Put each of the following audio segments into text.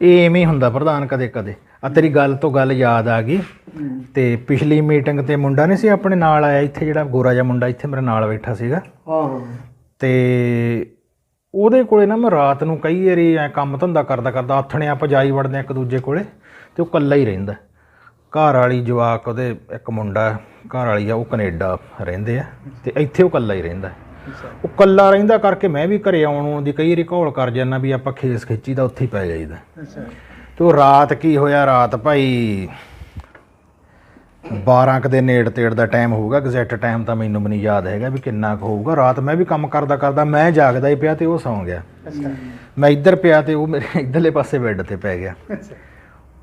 ਇਹ ਐਵੇਂ ਹੀ ਹੁੰਦਾ ਪ੍ਰਧਾਨ ਕਦੇ ਕਦੇ। ਆ ਤੇਰੀ ਗੱਲ ਤੋਂ ਗੱਲ ਯਾਦ ਆ ਗਈ। ਤੇ ਪਿਛਲੀ ਮੀਟਿੰਗ ਤੇ ਮੁੰਡਾ ਨਹੀਂ ਸੀ ਆਪਣੇ ਨਾਲ ਆਇਆ ਇੱਥੇ ਜਿਹੜਾ ਗੋਰਾ ਜਿਹਾ ਮੁੰਡਾ ਇੱਥੇ ਮੇਰੇ ਨਾਲ ਬੈਠਾ ਸੀਗਾ। ਹਾਂ ਹਾਂ ਤੇ ਉਹਦੇ ਕੋਲੇ ਨਾ ਮੈਂ ਰਾਤ ਨੂੰ ਕਈ ਵਾਰੀ ਐ ਕੰਮ ਧੰਦਾ ਕਰਦਾ ਕਰਦਾ ਆਥਣੇ ਆਪਾਂ ਜਾਈ ਵੜਦੇ ਆ ਇੱਕ ਦੂਜੇ ਕੋਲੇ ਤੇ ਉਹ ਇਕੱਲਾ ਹੀ ਰਹਿੰਦਾ। ਘਰ ਵਾਲੀ ਜਵਾਕ ਉਹਦੇ ਇੱਕ ਮੁੰਡਾ ਘਰ ਵਾਲੀ ਆ ਉਹ ਕੈਨੇਡਾ ਰਹਿੰਦੇ ਆ ਤੇ ਇੱਥੇ ਉਹ ਇਕੱਲਾ ਹੀ ਰਹਿੰਦਾ। ਉਹ ਇਕੱਲਾ ਰਹਿੰਦਾ ਕਰਕੇ ਮੈਂ ਵੀ ਘਰੇ ਆਉਣ ਨੂੰ ਦੀ ਕਈ ਵਾਰੀ ਘੋਲ ਕਰ ਜਾਂਦਾ ਵੀ ਆਪਾਂ ਖੇਸ ਖਿੱਚੀ ਦਾ ਉੱਥੇ ਹੀ ਪੈ ਜਾਈਦਾ। ਅੱਛਾ। ਤੇ ਉਹ ਰਾਤ ਕੀ ਹੋਇਆ? ਰਾਤ ਭਾਈ 12 ਕੁ ਦੇ ਨੇੜ ਤੇੜ ਦਾ ਟਾਈਮ ਹੋਊਗਾ ਐਗਜ਼ੈਕਟ ਟਾਈਮ ਤਾਂ ਮੈਨੂੰ ਵੀ ਨਹੀਂ ਯਾਦ ਹੈਗਾ ਵੀ ਕਿੰਨਾ ਕੁ ਹੋਊਗਾ। ਰਾਤ ਮੈਂ ਵੀ ਕੰਮ ਕਰਦਾ ਕਰਦਾ ਮੈਂ ਜਾਗਦਾ ਹੀ ਪਿਆ ਤੇ ਉਹ ਸੌਂ ਗਿਆ। ਅੱਛਾ। ਮੈਂ ਇੱਧਰ ਪਿਆ ਤੇ ਉਹ ਮੇਰੇ ਇੱਧਰਲੇ ਪਾਸੇ ਬੈੱਡ ਤੇ ਪੈ ਗਿਆ। ਅੱਛਾ।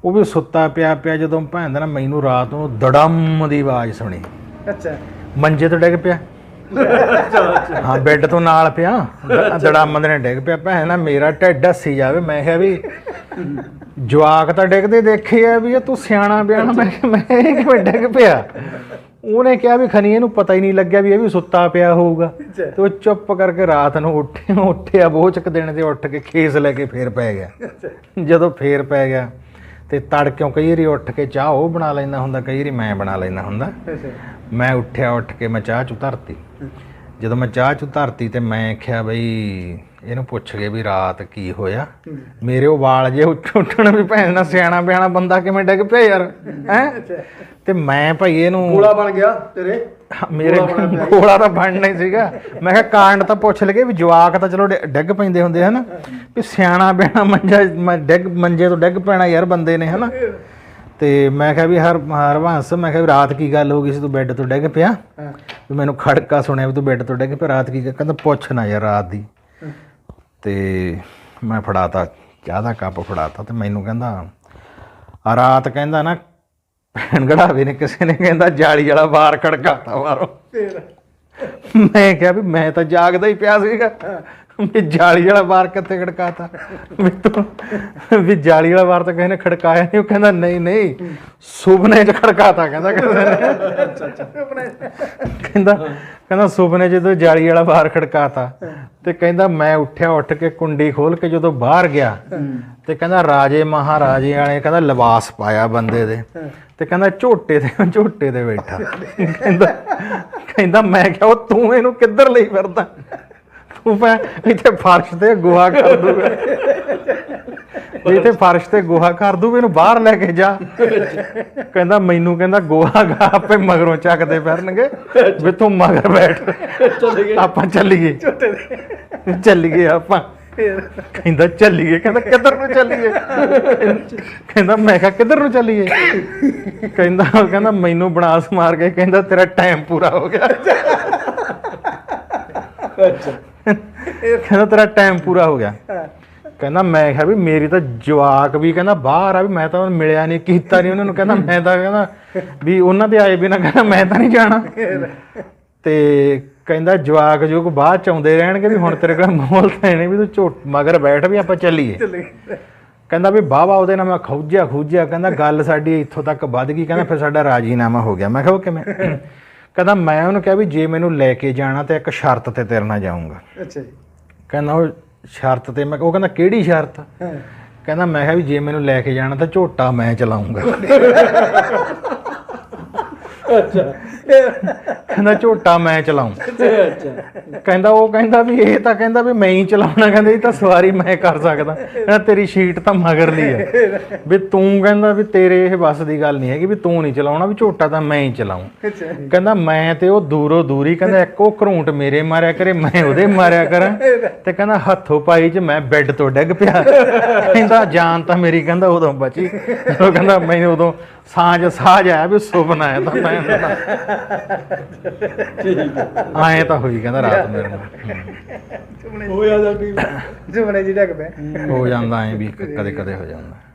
ਉਹ ਵੀ ਸੁੱਤਾ ਪਿਆ ਪਿਆ ਜਦੋਂ ਭੈਣ ਦਾ ਨਾ ਮੈਨੂੰ ਰਾਤ ਨੂੰ ਦੜਮ ਦੀ ਆਵਾਜ਼ ਸੁਣੀ। ਅੱਛਾ। ਮੰਜੇ ਤੋਂ ਡਿੱਗ ਪਿਆ। ਹਾਂ ਬੈੱਡ ਤੋਂ ਨਾਲ ਪਿਆ। ਦ- ਦੜਮ ਦੇ ਨਾਲ ਡਿੱਗ ਪਿਆ। ਭੈਣ ਨਾ ਮੇਰਾ ਢਿੱਡ ਹੱਸੀ ਜਾਵੇ। ਮੈਂ ਕਿਹਾ ਵੀ ਜਵਾਕ ਤਾਂ ਡਿੱਗਦੇ ਦੇਖੇ ਆ ਵੀ ਇਹ ਤੂੰ ਸਿਆਣਾ ਬਿਆਣਾ ਮੈਂ ਕਿਹਾ ਮੈਂ ਇਹ ਕਿਵੇਂ ਡਿੱਗ ਪਿਆ? ਉਹਨੇ ਕਿਹਾ ਵੀ ਖਨੀ ਇਹਨੂੰ ਪਤਾ ਹੀ ਨਹੀਂ ਲੱਗਿਆ ਵੀ ਇਹ ਵੀ ਸੁੱਤਾ ਪਿਆ ਹੋਊਗਾ। ਤੇ ਉਹ ਚੁੱਪ ਕਰਕੇ ਰਾਤ ਨੂੰ ਉੱਠਿਆ ਉੱਠਿਆ ਬੋਚਕ ਦੇਣ ਤੇ ਉੱਠ ਕੇ ਖੇਸ ਲੈ ਕੇ ਫੇਰ ਪੈ ਗਿਆ। ਜਦੋਂ ਫੇਰ ਪੈ ਗਿਆ ਤੇ ਤੜਕਿਓਂ ਕਈ ਵਾਰੀ ਉੱਠ ਕੇ ਚਾਹ ਉਹ ਬਣਾ ਲੈਂਦਾ ਹੁੰਦਾ ਕਈ ਵਾਰੀ ਮੈਂ ਬਣਾ ਲੈਂਦਾ ਹੁੰਦਾ। ਮੈਂ ਉੱਠਿਆ ਉੱਠ ਕੇ ਮੈਂ ਚਾਹ ਚੁ ਧਰਤੀ। ਜਦੋਂ ਮੈਂ ਚਾਹ ਚੁ ਧਰਤੀ ਤੇ ਮੈਂ ਆਖਿਆ ਬਈ ਇਹਨੂੰ ਪੁੱਛ ਗਏ ਵੀ ਰਾਤ ਕੀ ਹੋਇਆ? ਮੇਰੇ ਉਹ ਵਾਲ ਜੇ ਉੱਠ ਉੱਠਣ ਵੀ ਭੈਣ ਨਾਲ ਸਿਆਣਾ ਬਿਆਣਾ ਬੰਦਾ ਕਿਵੇਂ ਡਿੱਗ ਪਿਆ ਯਾਰ ਹੈ? ਤੇ ਮੈਂ ਭਾਈ ਇਹਨੂੰ ਗੋਲਾ ਬਣ ਗਿਆ ਤੇਰੇ? ਮੇਰੇ ਕੋਲਾ ਤਾਂ ਬਣਨਾ ਹੀ ਸੀਗਾ। ਮੈਂ ਕਿਹਾ ਕਾਂਡ ਤਾਂ ਪੁੱਛ ਲਗੇ ਵੀ ਜਵਾਕ ਤਾਂ ਚਲੋ ਡਿੱਗ ਪੈਂਦੇ ਹੁੰਦੇ ਹਨ। ਵੀ ਸਿਆਣਾ ਬਿਆਣਾ ਮੰਜਾ ਮ- ਡਿੱਗ ਮੰਜੇ ਤੋਂ ਡਿੱਗ ਪੈਣਾ ਯਾਰ ਬੰਦੇ ਨੇ ਹਨਾ? ਤੇ ਮੈਂ ਕਿਹਾ ਵੀ ਹਰ ਹਰਵੰਸ ਮੈਂ ਕਿਹਾ ਵੀ ਰਾਤ ਕੀ ਗੱਲ ਹੋ ਗਈ ਸੀ ਤੂੰ ਬੈੱਡ ਤੋਂ ਡਿੱਗ ਪਿਆ? ਵੀ ਮੈਨੂੰ ਖੜਕਾ ਸੁਣਿਆ ਵੀ ਤੂੰ ਬੈੱਡ ਤੋਂ ਡਿੱਗ ਪਿਆ ਰਾਤ ਕੀ ਗੱਲ? ਕਹਿੰਦਾ ਪੁੱਛ ਨਾ ਯਾਰ ਰਾਤ ਦੀ। ਤੇ ਮੈਂ ਫੜਾਤਾ ਚਾਹ ਦਾ ਕੱਪ ਫੜਾਤਾ ਤੇ ਮੈਨੂੰ ਕਹਿੰਦਾ ਆ ਰਾਤ ਕਹਿੰਦਾ ਨਾ ਭੈਣ ਗੜਾਵੇ ਨੇ ਕਿਸੇ ਨੇ ਕਹਿੰਦਾ ਜਾਲੀ ਵਾਲਾ ਬਾਰ ਖੜਕਾਤਾ ਮਾਰੋ। ਮੈਂ ਕਿਹਾ ਵੀ ਮੈਂ ਤਾਂ ਜਾਗਦਾ ਹੀ ਪਿਆ ਸੀਗਾ। ਵੀ ਜਾਲੀ ਵਾਲਾ ਵਾਰ ਕਿੱਥੇ ਖੜਕਾਤਾ? ਵੀ ਤੂੰ ਵੀ ਜਾਲੀ ਵਾਲਾ ਬਾਰ ਤਾਂ ਕਿਸੇ ਨੇ ਖੜਕਾਇਆ ਨਹੀਂ, ਉਹ ਕਹਿੰਦਾ ਨਹੀਂ ਨਹੀਂ, ਸੁਪਨੇ 'ਚ ਖੜਕਾਤਾ ਕਹਿੰਦਾ। ਕਿਸੇ ਨੇ ਅੱਛਾ ਅੱਛਾ ਕਹਿੰਦਾ ਕਹਿੰਦਾ ਸੁਪਨੇ 'ਚ ਜਦੋਂ ਜਾਲੀ ਵਾਲਾ ਵਾਰ ਖੜਕਾਤਾ ਤੇ ਕਹਿੰਦਾ ਮੈਂ ਉੱਠਿਆ, ਉੱਠ ਕੇ ਕੁੰਡੀ ਖੋਲ ਕੇ ਜਦੋਂ ਬਾਹਰ ਗਿਆ ਤੇ ਕਹਿੰਦਾ ਰਾਜੇ ਮਹਾਰਾਜੇ ਵਾਲੇ ਕਹਿੰਦਾ ਲਿਬਾਸ ਪਾਇਆ ਬੰਦੇ ਦੇ ਤੇ ਕਹਿੰਦਾ ਝੋਟੇ ਤੇ ਝੋਟੇ ਤੇ ਬੈਠਾ। ਕਹਿੰਦਾ ਕਹਿੰਦਾ ਮੈਂ ਕਿਹਾ ਉਹ ਤੂੰ ਇਹਨੂੰ ਕਿੱਧਰ ਲਈ ਫਿਰਦਾ? ਤੂੰ ਮੈਂ ਇੱਥੇ ਫਰਸ਼ ਤੇ ਗੋਹਾ ਕਰ ਦੂਗਾ। ਇੱਥੇ ਫਰਸ਼ ਤੇ ਗੋਹਾ ਕਰ ਦੂ ਇਹਨੂੰ ਬਾਹਰ ਲੈ ਕੇ ਜਾ। ਕਹਿੰਦਾ ਮੈਨੂੰ ਕਹਿੰਦਾ ਗੋਹਾ ਗਾ ਆਪੇ ਮਗਰੋਂ ਚੱਕਦੇ ਫਿਰਨਗੇ ਵੀ ਤੂੰ ਮਗਰ ਬੈਠ। ਚਲੇ ਗਏ। ਆਪਾਂ ਚੱਲੀਏ। ਚੱਲੀਏ ਆਪਾਂ। ਕਹਿੰਦਾ ਚੱਲੀਏ। ਕਹਿੰਦਾ ਕਿੱਧਰ ਨੂੰ ਚੱਲੀਏ? ਕਹਿੰਦਾ ਮੈਂ ਕਿਹਾ ਕਿੱਧਰ ਨੂੰ ਚੱਲੀਏ? ਕਹਿੰਦਾ ਕਹਿੰਦਾ ਮੈਨੂੰ ਬਣਾਸ ਮਾਰ ਕੇ ਕਹਿੰਦਾ ਤੇਰਾ ਟਾਈਮ ਪੂਰਾ ਹੋ ਗਿਆ। ਅੱਛਾ। ਕਹਿੰਦਾ ਤੇਰਾ ਟਾਈਮ ਪੂਰਾ ਹੋ ਗਿਆ। ਕਹਿੰਦਾ ਮੈਂ ਕਿਹਾ ਵੀ ਮੇਰੀ ਤਾਂ ਜਵਾਕ ਵੀ ਕਹਿੰਦਾ ਬਾਹਰ ਆ ਵੀ ਮੈਂ ਤਾਂ ਉਹਨੂੰ ਮਿਲਿਆ ਨਹੀਂ ਕੀਤਾ ਨਹੀਂ ਉਹਨਾਂ ਨੂੰ। ਕਹਿੰਦਾ ਮੈਂ ਤਾਂ ਕਹਿੰਦਾ ਵੀ ਉਹਨਾਂ ਦੇ ਆਏ ਬਿਨਾ ਕਹਿੰਦਾ ਮੈਂ ਤਾਂ ਨਹੀਂ ਜਾਣਾ। ਤੇ ਕਹਿੰਦਾ ਜਵਾਕ ਜੋ ਕੋ ਬਾਅਦ ਚ ਆਉਂਦੇ ਰਹਿਣਗੇ ਵੀ ਹੁਣ ਤੇਰੇ ਕੋਲ ਮੋਲ ਤਾਂ ਨਹੀਂ ਵੀ ਤੂੰ ਝੋਟ ਮਗਰ ਬੈਠ ਵੀ ਆਪਾਂ ਚੱਲੀਏ। ਕਹਿੰਦਾ ਵੀ ਬਾਵਾ ਉਹਦੇ ਨਾਲ ਮੈਂ ਖੌਜਿਆ ਖੂਜਿਆ। ਕਹਿੰਦਾ ਗੱਲ ਸਾਡੀ ਇੱਥੋਂ ਤੱਕ ਵੱਧ ਗਈ। ਕਹਿੰਦਾ ਫਿਰ ਸਾਡਾ ਰਾਜੀਨਾਮਾ ਹੋ ਗਿਆ। ਮੈਂ ਕਿਹਾ ਉਹ ਕਿਵੇਂ? ਕਹਿੰਦਾ ਮੈਂ ਉਹਨੂੰ ਕਿਹਾ ਵੀ ਜੇ ਮੈਨੂੰ ਲੈ ਕੇ ਜਾਣਾ ਤੇ ਇੱਕ ਸ਼ਰਤ ਤੇ ਤੇਰੇ ਨਾਲ ਜਾਊਂਗਾ। ਅੱਛਾ ਜੀ। ਕਹਿੰਦਾ ਉਹ ਸ਼ਰਤ ਤੇ ਮੈਂ ਉਹ ਕਹਿੰਦਾ ਕਿਹੜੀ ਸ਼ਰਤ? ਕਹਿੰਦਾ ਮੈਂ ਕਿਹਾ ਵੀ ਜੇ ਮੈਨੂੰ ਲੈ ਕੇ ਜਾਣਾ ਤਾਂ ਝੋਟਾ ਮੈਂ ਚਲਾਉਂਗਾ। ਅੱਛਾ। ਕਹਿੰਦਾ ਝੋਟਾ ਮੈਂ ਚਲਾਉਂ। ਅੱਛਾ ਕਹਿੰਦਾ ਉਹ ਕਹਿੰਦਾ ਵੀ ਇਹ ਤਾਂ ਕਹਿੰਦਾ ਵੀ ਮੈਂ ਹੀ ਚਲਾਉਣਾ ਕਹਿੰਦਾ ਇਹ ਤਾਂ ਸਵਾਰੀ ਮੈਂ ਕਰ ਸਕਦਾ। ਕਹਿੰਦਾ ਤੇਰੀ ਸ਼ੀਟ ਤਾਂ ਮਗਰਲੀ ਹੈ ਵੀ ਤੂੰ ਕਹਿੰਦਾ ਵੀ ਤੇਰੇ ਇਹ ਬਸ ਦੀ ਗੱਲ ਨਹੀਂ ਹੈਗੀ ਵੀ ਤੂੰ ਨਹੀਂ ਚਲਾਉਣਾ ਵੀ ਝੋਟਾ ਤਾਂ ਮੈਂ ਹੀ ਚਲਾਉਂ। ਕਹਿੰਦਾ ਮੈਂ ਤੇ ਉਹ ਦੂਰੋਂ ਦੂਰੀ ਕਹਿੰਦਾ ਇੱਕ ਘਰੂੰਟ ਮੇਰੇ ਮਾਰਿਆ ਕਰੇ ਮੈਂ ਉਹਦੇ ਮਾਰਿਆ ਕਰਾਂ। ਤੇ ਕਹਿੰਦਾ ਹੱਥੋਂ ਪਾਈ ਚ ਮੈਂ ਬੈੱਡ ਤੋਂ ਡਿੱਗ ਪਿਆ। ਕਹਿੰਦਾ ਜਾਨ ਤਾਂ ਮੇਰੀ ਕਹਿੰਦਾ ਉਦੋਂ ਬਚੀ। ਉਹ ਕਹਿੰਦਾ ਮੈਨੂੰ ਉਦੋਂ ਸਾਂਝ ਸਾਜ ਆਇਆ ਵੀ ਸੁਪਨਾ ਆਇਆ ਤਾਂ ਮੈਂ। ਆਏ ਤਾਂ ਹੋਈ ਕਹਿੰਦਾ ਰਾਤ ਮੇਰੇ ਨਾਲ। ਹੋ ਜਾਂਦਾ ਟੀਮ। ਜੁਮਨੇ ਜੀ ਪਏ। ਹੋ ਜਾਂਦਾ ਐ ਵੀ ਕਦੇ ਕਦੇ ਹੋ ਜਾਂਦਾ।